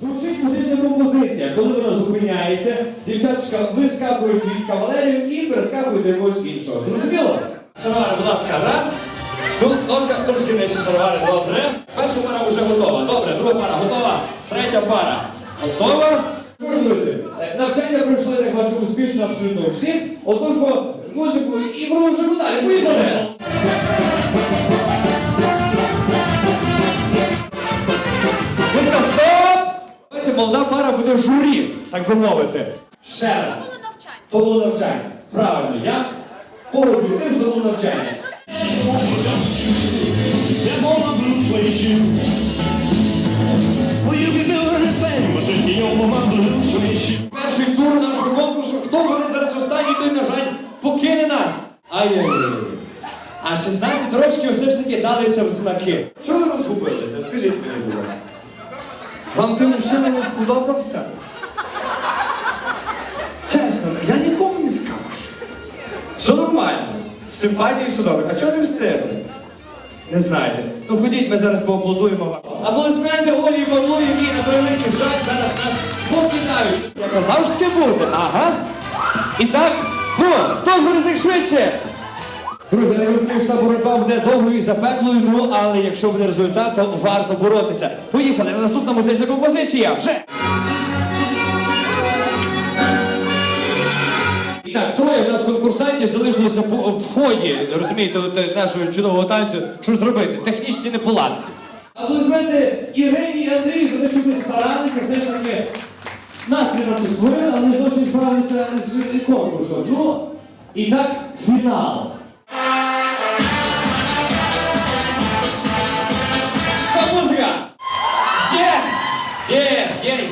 Звучить музична композиція. Коли вона зупиняється, дівчаточка вискакують від кавалерів і перескакують до якогось іншого. Зрозуміло? Шаровари, будь ласка, раз. Ну, ножка трошки нижче шаровари, добре. Перша пара вже готова. Добре, друга пара готова. Третя пара. Готова? Що ж, друзі, е, навчання пройшли, так бачу, успішно абсолютно всіх. Отож, музику і продовжуємо далі. Поїхали! Молода пара буде в журі, так би мовити. Ще раз. Було навчання. То було навчання. Правильно, я погоджуюсь з тим, що було навчання. Перший тур нашого конкурсу. Хто буде зараз останній, той, на жаль, покине нас. Ай-яй-яй. А 16 років все ж таки далися в знаки. Чого ви розгубилися? Скажіть мені, будь ласка. Вам той мужчина не сподобався? Чесно, я нікому не скажу. Все нормально. З симпатією все добре. А чого не встигли? Не знаєте. Ну ходіть, ми зараз поаплодуємо вам. Аплодисменти Олі і Павлу, які на превеликий жаль зараз нас покидають. Я казав, що таке буде. Ага. І так, ну, хто ж буде швидше? Друзі, я розумію, боротьба буде довгою і запеклою, ну але якщо буде результат, то варто боротися. Поїхали, наступна музична композиція. Вже! І так, троє в нас конкурсантів залишилося в ході, розумієте, от, е, нашого чудового танцю. Що зробити? Технічні неполадки. Аплодисменти Євгеній і Андрій за те, що ви старалися, все ж таки нам створили, але зовсім справилися з конкурсом. Ну, і так, фінал.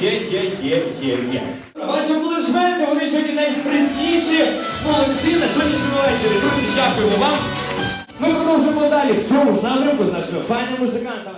Є, є, є, є, є. Ваші аплодисменти, вони сьогодні найспритніші. Молодці на сьогоднішньому вечорі. Друзі, дякуємо вам. Ми продовжимо далі в цьому напрямку з нашими файними музикантами.